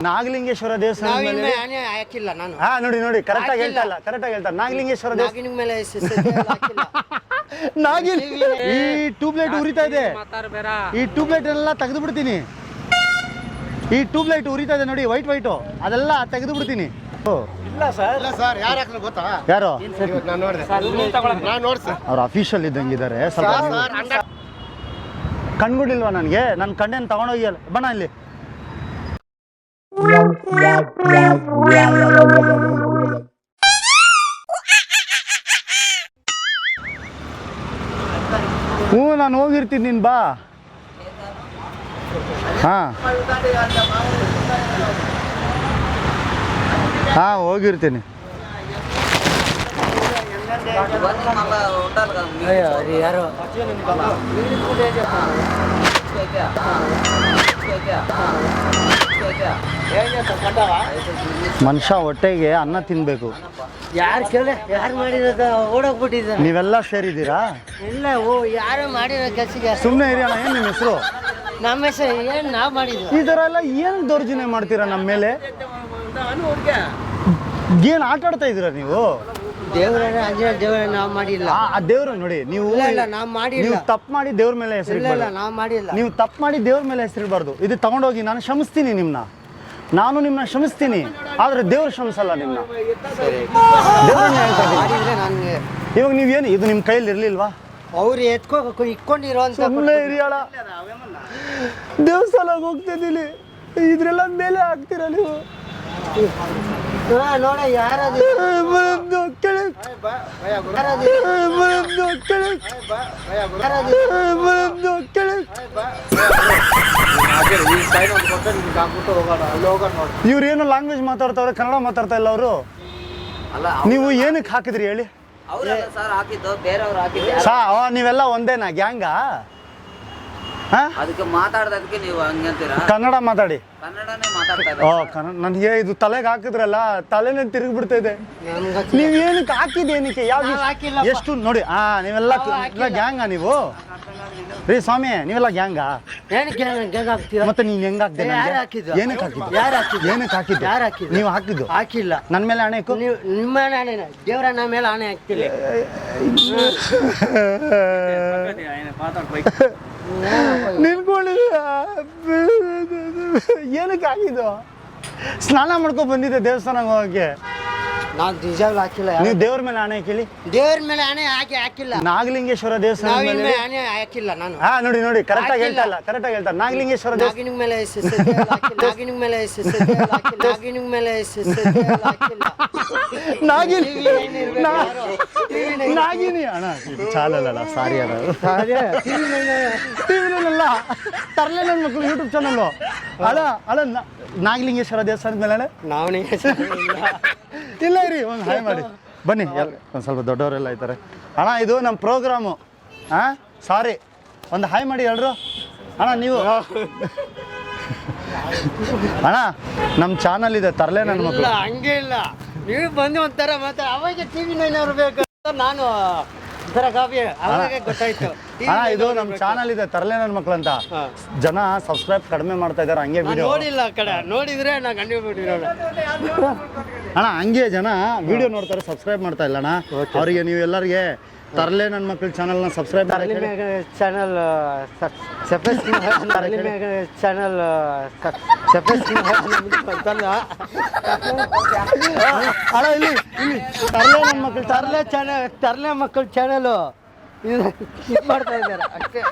ನಾಗಲಿಂಗೇಶ್ವರ ದೇವಸ್ಥಾನ ನಾವಿನ ಮೇಲೆ ಆನೆ ಹಾಕಿಲ್ಲ ನಾನು. ಹಾ ನೋಡಿ ನೋಡಿ ಕರೆಕ್ಟ್ ಆಗಿ ಹಾಕಿಲ್ಲ. ಹೇಳ್ತಾ ಇಲ್ಲ ಕರೆಕ್ಟ್ ಆಗಿ ಹೇಳ್ತಾ ನಾಗಲಿಂಗೇಶ್ವರ ದೇವಸ್ಥಾನ ನಾಗಿನ ಮೇಲೆ ಸ- ಸದ್ಯ ಹಾಕಿಲ್ಲ. ನಾಗಿಲ್ ಈ ಟ್ಯೂಬ್ಲೈಟ್ ಉರಿತಾ ಇದೆ. ಈ ಟ್ಯೂಬ್ಲೈಟ್ ಎಲ್ಲ ತೆಗೆದು ಬಿಡ್ತೀನಿ ಈ ಟ್ಯೂಬ್ಲೈಟ್ ಉರಿತಾ ಇದೆ ನೋಡಿ ವೈಟ್ ವೈಟು ಅದೆಲ್ಲ ತೆಗೆದು ಬಿಡ್ತೀನಿ ಓ, ಇಲ್ಲ ಸರ್. ಇಲ್ಲ ಸರ್ ಯಾರು ಹಾಕ್ಲಿ ಗೊತ್ತಾ? ಯಾರು? ನಾನು ನೋಡಿದೆ. ನಾನು ನೋಡಿ ಸರ್ ಅವ್ರು ಅಫಿಷಿಯಲ್ ಇದ್ದಂಗಿದ್ದಾರೆ ಸ್ವಲ್ಪ ನೀವು- ಕಣ್ಗುಡಿಲ್ವಾ ನನಗೆ? ನನ್ನ ಕಣ್ಣೇನು ತಗೊಂಡೋಗಿಯಲ್ಲ ಬಣ್ಣ ಇಲ್ಲಿ. ಹ್ಞೂ ನಾನು ಹೋಗಿರ್ತೀನಿ ನೀನು ಬಾ. ಹಾಂ. ಹಾಂ ಹೋಗಿರ್ತೀನಿ. ಯಾರು ಮನುಷ್ಯ ಹೊಟ್ಟೆಗೆ ಅನ್ನ ತಿನ್ಬೇಕು. ಯಾರು ಕೇಳ ಯಾರು ಮಾಡಿರೋದ? ಓಡೋಗ್ಬಿಟ್ಟಿದ್ದ ನೀವೆಲ್ಲ ಸೇರಿದ್ದೀರಾ? ಇಲ್ಲ ಓ ಯಾರು ಮಾಡಿರೋ ಕೆಲಸಕ್ಕೆ ಸುಮ್ಮನೆ ಇರಿ ಅಣ್ಣ ಏನು ನಿಮ್ಮ ಹೆಸರು? ನಮ್ಮ ಹೆಸರು ಏನು ನಾವು ಮಾಡಿದ್ವಿ ಈ ಥರ ಎಲ್ಲ ಏನು ದೌರ್ಜನ್ಯ ಮಾಡ್ತೀರಾ ನಮ್ಮ ಮೇಲೆ? ಏನು ಆಟಾಡ್ತಾ ಇದ್ದೀರಾ ನೀವು? ದೇವರ ಅಂಜನ ದೇವ್ರ ನಾವು ಮಾಡಿಲ್ಲ. ಆ ದೇವ್ರು ನೋಡಿ ನೀವು ಇಲ್ಲ ಇಲ್ಲ ನಾವು ಮಾಡಿಲ್ಲ. ನೀವು ತಪ್ಪು ಮಾಡಿ ದೇವ್ರ ಮೇಲೆ ಇಲ್ಲ ಇಲ್ಲ ನಾವು ಮಾಡಿಲ್ಲ. ನೀವು ತಪ್ಪು ಮಾಡಿ ದೇವ್ರ ಮೇಲೆ ಹೆಸರಿಡಬಾರ್ದು ಇದು ತಗೊಂಡೋಗಿ ನಾನು ಕ್ಷಮಿಸ್ತೀನಿ ನಿಮ್ಮನ್ನ ನಾನು ನಿಮ್ಮನ್ನ ಕ್ಷಮಿಸ್ತೀನಿ ಆದರೆ ದೇವ್ರು ಕ್ಷಮಿಸಲ್ಲ ನಿಮ್ಮನ್ನ ದೇವ್ರನ್ನ ಹೇಳ್ತಾ ಇದ್ದೀನಿ. ಮಾಡಿದ್ರೆ ನನಗೆ. ಇವಾಗ ನೀವೇನು ಇದು ನಿಮ್ಮ ಕೈಯಲ್ಲಿ ಇರಲಿಲ್ವಾ? ಅವ್ರು ಎತ್ಕೋ ಇಕ್ಕೊಂಡಿರೋ ಅಂತ ಸುಮ್ಮನೆ ಹಿರಿಯಳ ದೇವಸ್ಥಾನಕ್ಕೆ ಹೋಗ್ತಿದ್ದೀನಿ. ಇದ್ರೆಲ್ಲ ಮೇಲೆ ಹಾಕ್ತೀರ ನೀವು? ನೋಡ ಯಾರದು ಬರೋದು ಇವ್ರು ಏನು ಲ್ಯಾಂಗ್ವೇಜ್ ಮಾತಾಡ್ತಾವ್ರೆ ಕನ್ನಡ ಮಾತಾಡ್ತಾ ಇಲ್ಲ ಅವರು? ನೀವು ಏನಕ್ಕೆ ಹಾಕಿದ್ರಿ ಹೇಳಿ? ಸಾ ನೀವೆಲ್ಲ ಒಂದೇನಾ ಗ್ಯಾಂಗಾ? ಅದಕ್ಕೆ ಮಾತಾಡ್ದದಕ್ಕೆ ನೀವು ಹಂಗೆ ಅಂತೀರಾ ಕನ್ನಡ ಮಾತಾಡಿ ಕನ್ನಡನೇ ಮಾತಾಡ್ತಾ ಓ ಕನ್ನಡ ನನಗೆ ಇದು ತಲೆಗೆ ಹಾಕಿದ್ರಲ್ಲ ತಲೆನೇ ತಿರುಗಿ ಬಿಡ್ತಾ ಇದೆ ನಮ್ಗೆ ನೀವ್ ಏನಕ್ಕೆ ಹಾಕಿದ್ ಏನಕ್ಕೆ ಯಾವ. ಎಷ್ಟು ನೋಡಿ ಹಾ ನೀವೆಲ್ಲ ಎಲ್ಲ ಗ್ಯಾಂಗಾ ನೀವು ರೀ ಸ್ವಾಮಿ ನೀವೆಲ್ಲ ಗ್ಯಾಂಗಾ ಮತ್ತೆ ನೀನ್ ಹೆಂಗ್ ಹಾಕ್ದೆ ಯಾರು ಹಾಕಿದ್ದು? ಏನಕ್ಕೆ ಹಾಕಿದ್ದು ಯಾರು ಹಾಕಿದ್ದು? ಏನಕ್ಕೆ ಹಾಕಿದ್ದು ಯಾರು ಹಾಕಿದ್ದು? ನೀವು ಹಾಕಿದ್ದು ಹಾಕಿಲ್ಲ ನನ್ನ ಮೇಲೆ ಹಣೆ ಹಾಕು ನೀವು ನಿಮ್ಮ ಆಣೆ ದೇವರ ನಮ್ಮ ಮೇಲೆ ಆಣೆ ಹಾಕ್ತಿಲ್ಲ ನಿನ್ಕೊಳ್ಳಿ ಏನಕ್ಕೆ ಆಗಿದ್ದು ಸ್ನಾನ ಮಾಡ್ಕೊ ಬಂದಿದ್ದೆ ದೇವಸ್ಥಾನಕ್ಕೆ ಹೋಗಕ್ಕೆ. ನಾವು ರಿಸರ್ವ್ ಹಾಕಿಲ್ಲ ನೀವು ದೇವ್ರ ಮೇಲೆ ಹಣೆ ಕೇಳಿ ದೇವ್ರ ಮೇಲೆ ಆಣೆ ಹಾಕಿ ಹಾಕಿಲ್ಲ. ನಾಗಲಿಂಗೇಶ್ವರ ದೇವಸ್ಥಾನ ನಾವು ಮೇಲೆ ಇನ್ಮೇಲೆ ಆಣೆ ಹಾಕಿಲ್ಲ ನಾನು. ಹಾ ನೋಡಿ ನೋಡಿ ಕರೆಕ್ಟ್ ಆಗಿ. ಹೇಳ್ತಾ ಇಲ್ಲ ಕರೆಕ್ಟ್ ಆಗಿ ಹೇಳ್ತಾ ನಾಗಲಿಂಗೇಶ್ವರ ದೇವಸ್ಥಾನ ನಾಗಿನ ಮೇಲೆ ಸ- ಸದ್ಯ ಹಾಕಿಲ್ಲ. ನಾಗಿನ ಮೇಲೆ ಸ- ಸದ್ಯ ಹಾಕಿಲ್ಲ. ನಾಗಿನ ಮೇಲೆ ಸ- ಸದ್ಯ ಹಾಕಿಲ್ಲ. ನಾಗಿನಿ ನಾಗಿನಿ ಅಣ್ಣ. ಇದು ಚಾಲಲ್ಲ ಸಾರಿ ಅಣ್ಣ. ಟಿವಿನಲ್ಲ ತರಲೆ ನನ್ನ ಮಕ್ಕಳು ಯೂಟ್ಯೂಬ್ ಚಾನಲ್ಲು ಅಲ್ಲ ಅಲ್ಲ ನಾ- ನಾಗಲಿಂಗೇಶ್ವರ ದೇವಸ್ಥಾನದ ಮೇಲೆ ಅಣ್ಣ? ಇಲ್ಲ ರೀ ಒಂದು ಹಾಯ್ ಮಾಡಿ. ಬನ್ನಿ ಒಂದು ಸ್ವಲ್ಪ ದೊಡ್ಡವರೆಲ್ಲ ಇದ್ದಾರೆ. ಅಣ್ಣ ಇದು ನಮ್ಮ ಪ್ರೋಗ್ರಾಮು ಹಾಂ ಸಾರಿ ಒಂದು ಹಾಯ್ ಮಾಡಿ ಎಲ್ರು. ಅಣ್ಣ ನೀವು. ಅಣ್ಣ ನಮ್ಮ ಚಾನಲ್ ಇದೆ ತರಲೆ ನನ್ನ ಮಕ್ಕಳು ಹಂಗೆ ಇಲ್ಲ. ನೀವು ಬಂದು ಒಂಥರ ಮಾತಾಡ ಅವಾಗ ಟಿವಿ ನೈನ್ ಅವ್ರು ಬೇಕು ನಾನು ಅಣ್ಣ ಇದು ನಮ್ಮ ಚಾನಲ್ ಇದೆ ತರಲೆ ನನ್ನ ಮಕ್ಳು ಅಂತ. ಜನ ಸಬ್ಸ್ಕ್ರೈಬ್ ಕಡಿಮೆ ಮಾಡ್ತಾ ಇದ್ದಾರೆ ಹಂಗೆ ವಿಡಿಯೋ ನೋಡಿಲ್ಲ ಕಡೆ. ನೋಡಿದ್ರೆ ನಾ ಅಣ್ಣ ಹಂಗೆ ಜನ ವಿಡಿಯೋ ನೋಡ್ತಾರೆ ಸಬ್ಸ್ಕ್ರೈಬ್ ಮಾಡ್ತಾ ಇಲ್ಲ ಅಣ್ಣ ಅವರಿಗೆ ನೀವು ಎಲ್ಲರಿಗೆ ತರಲೆ ನನ್ನ ಮಕ್ಕಳ ಚಾನಲ್ನ ಸಬ್ಸ್ಕ್ರೈಬ್ ಮಾಡಿ ಚಾನಲ್ ಸಪೇಸ್ ಚಾನಲ್ ಸಪೇಸ್ ಅಂತಲ್ಲ. ಅಲ್ಲ ಇಲ್ಲಿ ಇಲ್ಲಿ. ತರಲೆ ನನ್ನ ಮಕ್ಕಳ ತರಲೆ ಚಾನಲ್ ತರಲೆ ಮಕ್ಕಳ ಚಾನಲು ಇದು ಮಾಡ್ತಾ ಇದ್ದಾರೆ ಅಷ್ಟೇ.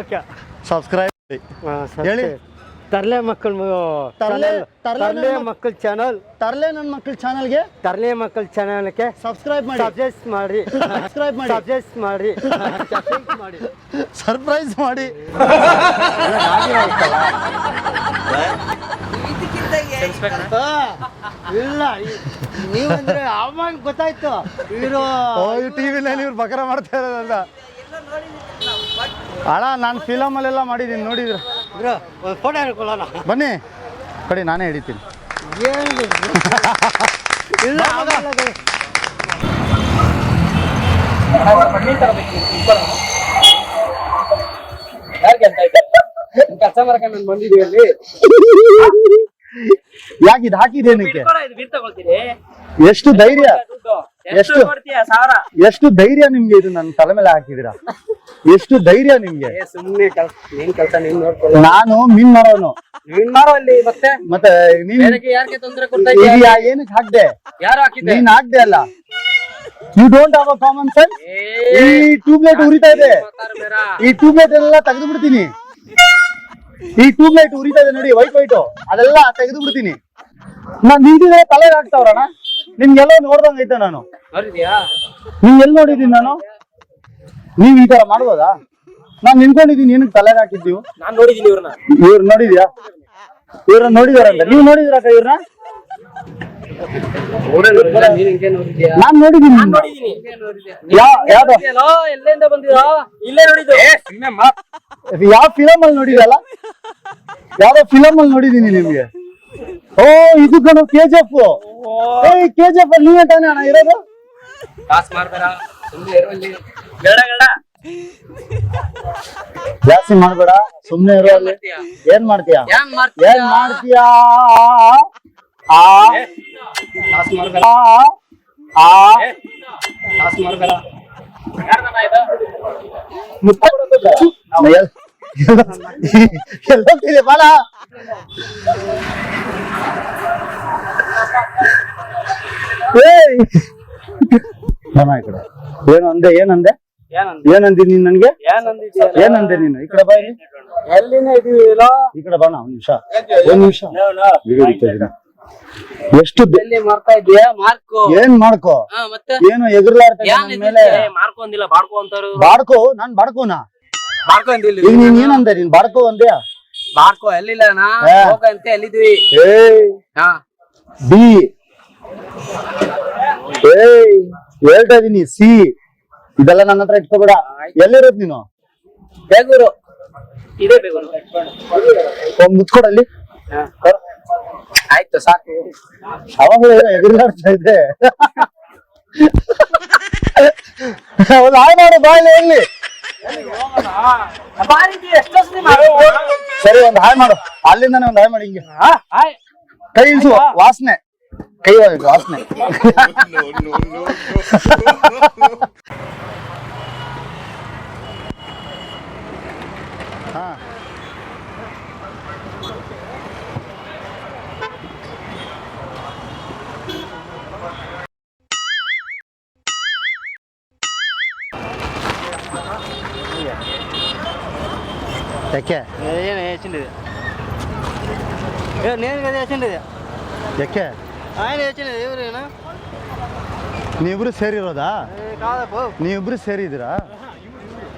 ಓಕೆ. ಸಬ್ಸ್ಕ್ರೈಬ್ ಹೇಳಿ. ತರ್ಲೆ ಮಕ್ಕಳ ತರ್ಲೆ- ತರ್ಲೆ ಮಕ್ಕಳ ಚಾನಲ್ ತರಲೆ ನನ್ನ ಮಕ್ಕಳ ಚಾನಲ್ಗೆ ತರ್ಲೆ ಮಕ್ಕಳ ಚಾನಲ್ಗೆ ಸಬ್ಸ್ಕ್ರೈಬ್ ಮಾಡಿ. ಸಜೆಸ್ಟ್ ಮಾಡಿ. ಸಬ್ಸ್ಕ್ರೈಬ್ ಮಾಡಿ. ಸಜೆಸ್ಟ್ ಮಾಡಿ. ಸಜೆಸ್ಟ್ ಮಾಡಿ. ಸರ್ಪ್ರೈಸ್ ಮಾಡಿ ಇಲ್ಲ ಈ- ನೀವಂದ್ರೆ ಅವಾಗ ಗೊತ್ತಾಯ್ತು. ಇವರು ಓ ನಲ್ಲಿ ವಿನಲ್ಲಿ ಇವ್ರು ಬಕರ ಮಾಡ್ತಾ ಇರೋದಲ್ಲ ಅಣ್ಣ ನಾನು ಫಿಲಮಲ್ಲೆಲ್ಲ ಮಾಡಿದ್ದೀನಿ ನೋಡಿದ್ರೆ? ಬನ್ನಿ. ಕಡೆ ನಾನೇ ಹಿಡಿತೀನಿ. ಕೆಲಸ ಮಾಡ್ಕೊಂಡು ಬಂದಿದೀವಿ ಅಲ್ಲಿ ಯಾಕೆ ಇದು ಹಾಕಿದೇನಕ್ಕೆ ಇಟ್ಕೊಳ್ಳೋ, ಇದು ಬಿಲ್ ತಗೊಳ್ತೀರಿ. ಎಷ್ಟು ಧೈರ್ಯ. ಎಷ್ಟು? ಎಷ್ಟು ಸಾವಿರ? ಎಷ್ಟು ಧೈರ್ಯ ನಿಮ್ಗೆ ಇದು ನನ್ನ ತಲೆ ಮೇಲೆ ಹಾಕಿದಿರಾ ಎಷ್ಟು ಧೈರ್ಯ ನಿಮ್ಗೆ? ಸುಮ್ನೆ ಕೆಲ್ಸ ನಿನ್ ಕೆಲ್ಸ ನೀನ್ ನೋಡ್ಕೊಳ್ಳ ನಾನು ಮೀನ್ ಮಾರೋನು. ನೀನ್ ಮಾರೋ ಅಲ್ಲಿ ಮತ್ತೆ? ಮತ್ತೆ ನೀನ್ ಯಾರಿಗೆ ತೊಂದ್ರೆ ಕೊಡ್ತಾ ಇದು ಇದೀಯ ಯಾ- ಏನಕ್ಕೆ ಹಾಕ್ದೆ? ಯಾರು ಹಾಕಿದ್ದೆ? ನೀನ್ ಹಾಕ್ದೆ ಅಲ್ಲ. You don't have a common sense ಈ ಟ್ಯೂಬ್ಲೈಟ್ ಉರಿತಾ ಇದೆ. ಈ ಟ್ಯೂಬ್ಲೈಟ್ ಎಲ್ಲ ತೆಗೆದು ಬಿಡ್ತೀನಿ ಈ ಟ್ಯೂಬ್ಲೈಟ್ ಉರಿತಾ ಇದೆ ನೋಡಿ ವೈಟ್ ವೈಟ್ ಅದೆಲ್ಲ ತೆಗೆದು ಬಿಡ್ತೀನಿ ನಾನ್ ನಿಂತಿದ್ರೆ ತಲೆಗೆ ಹಾಕ್ತಾವ್ರಣ ನಿಮ್ಗೆಲ್ಲ ನೋಡ್ದಂಗ ಐತೆ ನಾನು. ನೀವ್ ಎಲ್ಲಿ ನೋಡಿದೀನಿ ನಾನು? ನೀವ್ ಈ ತರ ಮಾಡ್ಬೋದಾ? ನಾನ್ ನಿಂತ್ಕೊಂಡಿದೀನಿ ಏನಕ್ಕೆ ತಲೆಗೆ ಹಾಕಿದ್ದೀವಿ? ನಾನ್ ನೋಡಿದೀನಿ ಇವ್ರನ್ನ. ಇವ್ರು ನೋಡಿದ್ಯಾ? ಇವ್ರನ್ನ ನೋಡಿದಾರಂತ ನೀವು ನೋಡಿದಿರ ಇವ್ರನ್ನ? ನೀನ್ ಹಿಂಗೆ ನೋಡಿದ್ಯಾ ನಾನ್ ನೋಡಿದೀನಿ ಯಾವ ಫಿಲಮ್ ಅಲ್ಲಿ ನೋಡಿದಲ್ಲ ಯಾವ್ದೋ ಫಿಲಮ್ ಅಲ್ಲಿ ನೋಡಿದೀನಿ ನಿಮ್ಗೆ. ಓ ಇದು ಕಣು KGF A K G F ಅಲ್ಲಿ ನೀವೇ ತಾನೇ ಅಣ್ಣ ಇರೋದು ಪಾಸ್ ಮಾಡ್ಬೇಡ ಸುಮ್ಮನೆ ಇರು ಇಲ್ಲಿ ಬೇಡ ಬೇಡ ಜಾಸ್ತಿ ಮಾಡ್ಬೇಡ ಸುಮ್ನೆ ಇರೋ ಅಲ್ಲಿ ಏನ್ ಮಾಡ್ತೀಯಾ ಏನ್ ಮಾಡ್ತೀಯ ಏನ್ ಮಾಡ್ತೀಯಾ ಆ ಪಾಸ್ ಮಾಡ್ಬೇಡ ಆ ಆ ಪಾಸ್ ಮಾಡ್ಬೇಡ ಎಲ್ಲ ಬಾಳ ಏನು ಅಂದೆ ಏನಂದೆ ಏನಂದ? ಏನಂದಿ ನೀನ್ ನನ್ಗೆ? ಏನಂದೆ ನೀನು? ಈ ಕಡೆ ಬಾ ಈ ಕಡೆ ಬಾಣ ಒಂದ್ ನಿಮಿಷ. ಒಂದ್ ನಿಮಿಷ. ಎಷ್ಟು ಮಾಡ್ತಾ ಇದೀಯಾ ಮಾರ್ಕು. ಏನ್ ಮಾಡ್ಕೊ ಹಾ ಮತ್ತೆ? ಏನು ಎದುರ್ಲಾಡ್ತಾ ಏನ್ ನನ್ ಮೇಲೆ? ಮಾರ್ಕೊಂದಿಲ್ಲ ಬಾಡ್ಕೊ ಅಂತಾರು. ಬಾಡ್ಕೋ ನಾನ್ ಬಾಡ್ಕೋನಾ? ಈಗ ನೀನ್ ಏನಂದೆ? ನೀನ್ ಬಾಡ್ಕೋ ಅಂದ್ಯಾ? ಎಲ್ಲಿಲ್ಲ ನಾ. ಎಲ್ಲಿದ್ವಿ ಬಿ. ಏಯ್ ಹೇಳ್ತಾ ಇದೀನಿ ಸಿ. ಇದೆಲ್ಲ ನನ್ನ ಹತ್ರ ಇಟ್ಕೋಬೇಡ. ಎಲ್ಲಿರೋದ್ ನೀನು? ಬೇಗೂರು ಇದೇ ಒಂದ್ ಮುಚ್ಕೊಡಲ್ಲಿ ಆಯ್ತು ಸಾಕು. ಎದುರಾಡ್ತಾ ಇದ್ದೆ ಒಂದು ಹಾಯ್ ಮಾಡು ಬಾಯ್ಲಿ ಎಲ್ಲಿ? ಸರಿ ಒಂದು ಹಾಯ್ ಮಾಡು. ಅಲ್ಲಿಂದಾನೆ ಒಂದು ಹಾಯ್ ಮಾಡಿ ಹಿಂಗೆ. ಕೈ ಇಳಿಸು ವಾಸನೆ. రాస్తున్నాయి ఎక్కే. వేసిండేది. నేను కదా వేసిండేది. ఎక్కే. ఆయన వేసిండేది ఎవరైనా ನೀವಿಬ್ರು ಸೇರಿರೋದಾ కాదప్పు ನೀವಿಬ್ರು ಸೇರಿದ್ದೀರಾ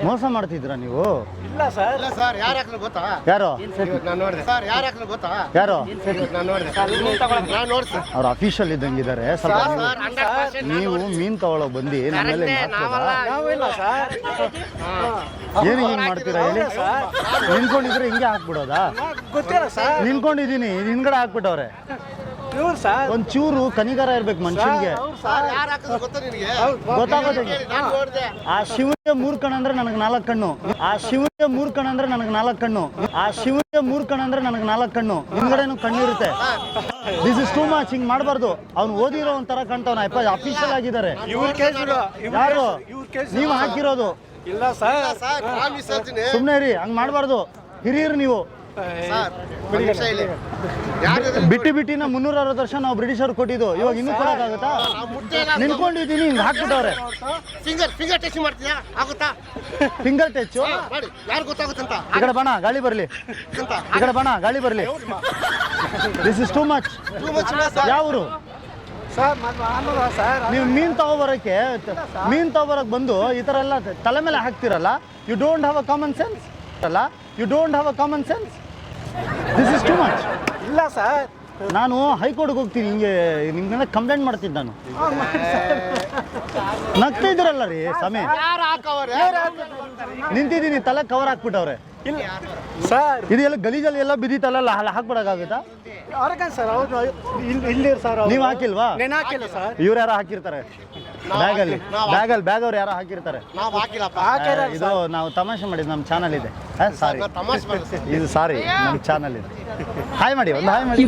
ಮೋಸ ಮಾಡ್ತಿದ್ದೀರಾ ನೀವು ಇಲ್ಲ ಸರ್ ಇಲ್ಲ ಸರ್ ಯಾರು ಹಾಕಿದ್ರು ಗೊತ್ತಾ ಯಾರು ನಾನು ನೋಡಿದೆ ಸರ್ ಯಾರು ಹಾಕಿದ್ರು ಗೊತ್ತಾ ಯಾರು ನಾನು ನೋಡಿದೆ ನಾನು ನೋಡಿ ಸರ್ ಅವ್ರ ಅಫಿಷಿಯಲ್ ಇದ್ದಂಗಿದ್ದಾರೆ ಸ್ವಲ್ಪ ನೀವು- ನೀವು ಮೀನ್ ತಗೊಳಕ್ ಬಂದು ನಮ್ಮ ಮೇಲೆ ಹಿಂಗ್ ಹಾಕ್ಬೋದಾ? ನಾವಿಲ್ಲ ಸರ್ ಏನಿಗೆ ಹಿಂಗ್ ಮಾಡ್ತೀರಾ ಹೇಳಿ ನಿಂತ್ಕೊಂಡಿದ್ರೆ ಹಿಂಗೆ ಹಾಕ್ಬಿಡೋದಾ ಗೊತ್ತಿಲ್ಲ ಸರ್ ನಿಂತ್ಕೊಂಡಿದೀನಿ ಹಿಂದ್ಗಡೆ ಹಾಕ್ಬಿಟ್ಟವ್ರೆ ಇವ್ರು ಸರ್ ಒಂದ್ ಚೂರು ಕನಿಗಾರ ಇರ್ಬೇಕು ಮನುಷ್ಯನಿಗೆ. ಸರ್ ಯಾರು ಹಾಕಿದ್ರು ಗೊತ್ತಾ ನಿನಗೆ? ಗೊತ್ತಾಗೋದು ಆ ಶಿವನಿಗೆ ಮೂರ್ ಕಣ ಅಂದ್ರೆ ನನಗ್ ನಾಲ್ಕ್ ಕಣ್ಣು. ಆ ಶಿವನಿಗೆ ಮೂರ್ ಕಣ ಅಂದ್ರೆ ನನಗ್ ನಾಲ್ಕ್ ಕಣ್ಣು. ಆ ಶಿವನಿಗೆ ಮೂರ್ ಕಣ ಅಂದ್ರೆ ನನಗ್ ನಾಲ್ಕ್ ಕಣ್ಣು. ಹಿಂದ್ಗಡೆನು ಕಣ್ಣಿರುತ್ತೆ. ದಿಸ್ ಇಸ್ ಟೂ ಮಚ್ ಹಿಂಗ್ ಮಾಡಬಾರ್ದು. ಅವ್ನು ಓದಿರೋ ಒಂಥರ ಕಾಣ್ತಾವನ. ಅಫಿಷಿಯಲ್ ಆಗಿದ್ದಾರೆ. ಯಾರು? ನೀವು ಹಾಕಿರೋದು. ಇಲ್ಲ ಸರ್. ಸುಮ್ನೆ ಇರಿ ಹಂಗ್ ಮಾಡಬಾರ್ದು. ಹಿರಿಯರು ನೀವು. ಬಿಟ್ಟು ಬಿಟ್ಟಿನ ಮುನ್ನೂರ ಅರವತ್ತು ವರ್ಷ ನಾವು ಬ್ರಿಟಿಷರು ಕೊಟ್ಟಿದ್ದು. ಇವಾಗ ಇನ್ನೂ ಕೊಡೋಕ್ಕಾಗುತ್ತಾ? ನಿಂತ್ಕೊಂಡಿದ್ದೀನಿ ಹಿಂಗೆ ಹಾಕ್ಬಿಟ್ಟವ್ರೆ. ಫಿಂಗರ್ ಫಿಂಗರ್ ಟೆಸ್ಟ್ ಮಾಡ್ತೀಯಾ? ಆಗುತ್ತಾ? ಫಿಂಗರ್ ಟಚ್ ಯಾರು ಗೊತ್ತಾಗುತ್ತಂತ? ಈ ಕಡೆ ಬಣ ಗಾಳಿ ಬರಲಿ. ಈ ಕಡೆ ಬಣ ಗಾಳಿ ಬರಲಿ. This is too much too much sir. ಯಾವ್ರು sir ಮಾಮೂಲು ಸರ್ ನೀವು ಮೀನ್ ತಗೋಬರಕ್ಕೆ ಮೀನ್ ತಗೋಬರಕ್ ಬಂದು ಈ ಥರ ಎಲ್ಲ ತಲೆ ಮೇಲೆ ಹಾಕ್ತಿರಲ್ಲ? You don't have a common sense ಅಲ್ಲ? You don't have a common sense this is too much ಇಲ್ಲ ಸರ್. ನಾನು ಹೈಕೋರ್ಟ್ಗೆ ಹೋಗ್ತೀನಿ ಹಿಂಗೆ ನಿಮ್ಗೆ ಕಂಪ್ಲೇಂಟ್ ಮಾಡ್ತಿದ್ದೆ ನಾನು. ನಗ್ತಾ ಇದ್ರಲ್ಲ ರೀ ಸಮಯ ನಿಂತಿದ್ದೀನಿ ತಲೆ ಕವರ್ ಹಾಕ್ಬಿಟ್ಟವ್ರೆ. ಸರ್. ಇದೆಲ್ಲ ಗಲೀಜಲ್ಲಿ ಎಲ್ಲ ಬಿದ್ದಿತ್ತಲ್ಲ ಹಾಕ್ಬಿಡಕ್ಕಾಗುತ್ತಾ? ಅವ್ರಿಗೆ ಸರ್ ಹೌದು ಇಲ್ಲಿ ಇಲ್ಲಿ ಸರ್ ನೀವ್ ಹಾಕಿಲ್ವಾ? ನೆನೆ ಹಾಕಿಲ್ಲ ಸರ್. ಇವ್ರು ಯಾರೋ ಹಾಕಿರ್ತಾರೆ. ಬ್ಯಾಗಲ್ಲಿ. ಬ್ಯಾಗಲ್ಲಿ ಬ್ಯಾಗ್ ಅವ್ರು ಯಾರೋ ಹಾಕಿರ್ತಾರೆ. ನಾವು ಹಾಕಿಲ್ಲಪ್ಪ. ಇದು ನಾವು ತಮಾಷೆ ಮಾಡಿದ್ದು ನಮ್ಮ ಚಾನಲ್ ಇದೆ. ಸಾರಿ ಇದು ಸಾರಿ ನಮ್ಮ ಚಾನಲ್ ಇದೆ. ಹಾಯ್ ಮಾಡಿ ಒಂದು ಹಾಯ್ ಮಾಡಿ.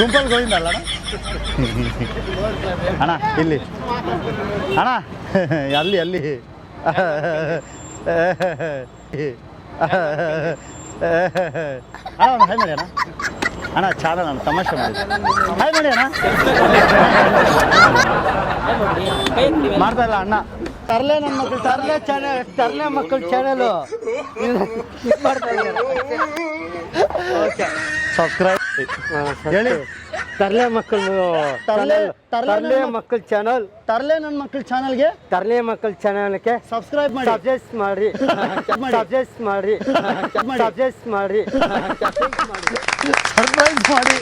ಗುಂಪಲ್ ಗೋವಿಂದ ಅಲ್ಲ ಅಣ್ಣ? ಇಲ್ಲಿ. ಅಣ್ಣ ಅಲ್ಲಿ ಅಲ್ಲಿ. ಅಣ್ಣ ಹಾಯ್ ಮಾಡಿ ಅಣ್ಣ ಅಣ್ಣ ನಾನು ತಮಾಷೆ ಮಾಡಿದ್ದೆ. ಹಾಯ್ ಮಾಡಿ ಅಣ್ಣ ಮಾಡ್ತಾ ಇಲ್ಲ ಅಣ್ಣ. ತರಲೆ ನನ್ನ ಮಕ್ಕಳು ತರಲೆ ಚಾನಲ್ ತರ್ಲೆ ಮಕ್ಕಳು ಚಾನೆಲು ಮಾಡ್ತಾ ಇದ್ದಾರೆ. ಸಬ್ಸ್ಕ್ರೈಬ್ ಹೇಳಿ. ತರ್ಲೆ ಮಕ್ಕಳು ತರ್ಲೆ- ತರ್ಲೆ ತರ್ಲೆ ಮಕ್ಕಳು ಚಾನಲ್ ತರ್ಲೆ ನನ್ನ ಮಕ್ಕಳ ಚಾನಲ್ಗೆ ತರ್ಲೆ ಮಕ್ಕಳು ಚಾನಲ್ಗೆ ಸಬ್ಸ್ಕ್ರೈಬ್ ಮಾಡಿ. ಸಬ್ಜೆಕ್ಟ್ ಮಾಡಿ. ಸಬ್ಜೆಕ್ಟ್ ಮಾಡಿ. ಸಬ್ಜೆಕ್ಟ್ ಮಾಡಿ ಸರ್ಪ್ರೈಸ್ ಮಾಡಿ.